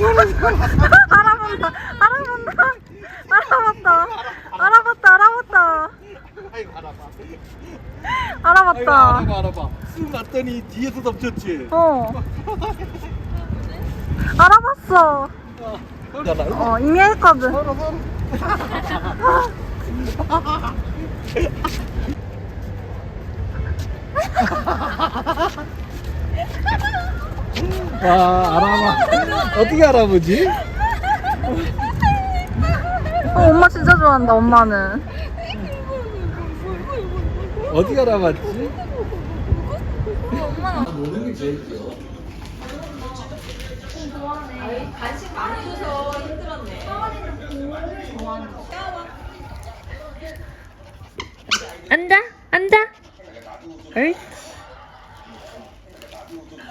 알아본다 알아본다 알아봤다 알아봤다 알아봤다 아이고 알아봐. 아이고 알아봤다 알아봐 알아봐. 쑥 났더니 뒤에서 덮쳤지. 어 알아봤어 잖아. 어 이미 했거든 서로 서로. 와 알아봐. 어떻게 알아보지? 어, 엄마 진짜 좋아한다 엄마는 어떻게 알아봤지? 노는 게 제일 귀여워. 간식 많이 줘서 힘들었네. 앉아 앉아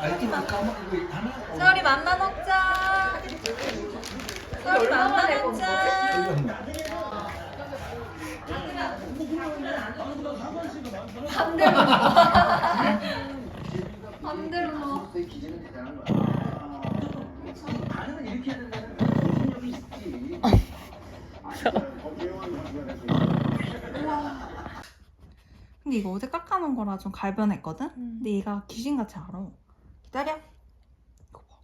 응 알지만 까먹고 하나. 서울이 맘마 먹자. 서울이 맘마 먹자. 맘대로 먹어. 근데 이거 어제 깎아놓은 거라 좀 갈변했거든? 근데 얘가 귀신같이 알아 기다려. 이거 봐.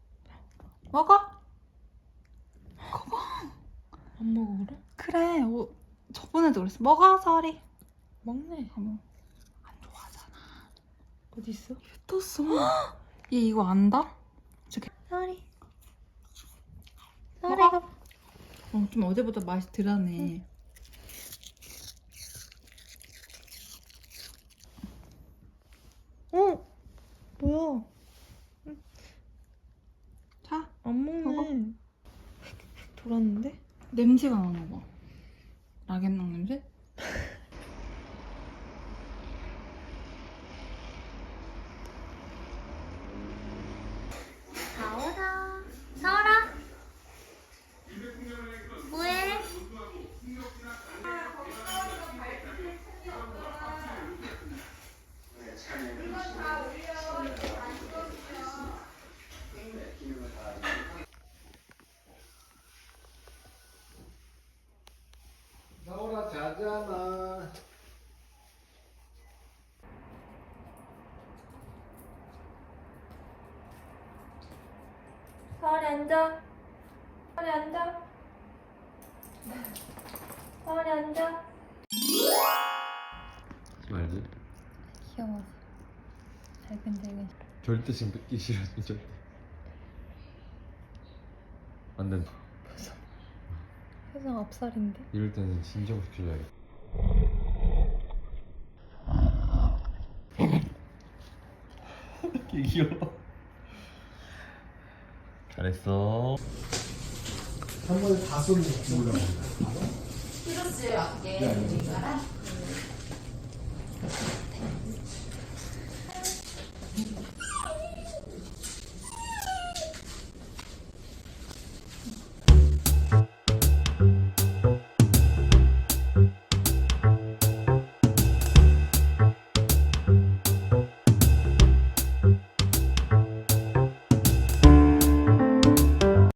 먹어. 안 먹어 그래? 그래. 어, 저번에도 그랬어. 먹어 서리 먹네. 어머. 안 좋아하잖아. 어디 있어? 떴어 얘 이거 안다? 저기. 서울이. 먹어. 어, 좀 어제보다 맛이 덜하네. 어? 뭐야? 자 안 먹네. 돌았는데? 냄새가 나나 봐 라겐랑 냄새? 자잖아. 서울이 앉아. 서울이 앉아. 서울이 앉아. 말지? 귀여워. 잘근잘근. 절대 지금 뺏기 싫어 절대 안 된다 표정 앞살인데? 이럴 때는 진정시켜줘야겠다 개 귀여워. 잘했어. 한 번에 다 쏘는 거 몰라. 히로스에 맞게 우리가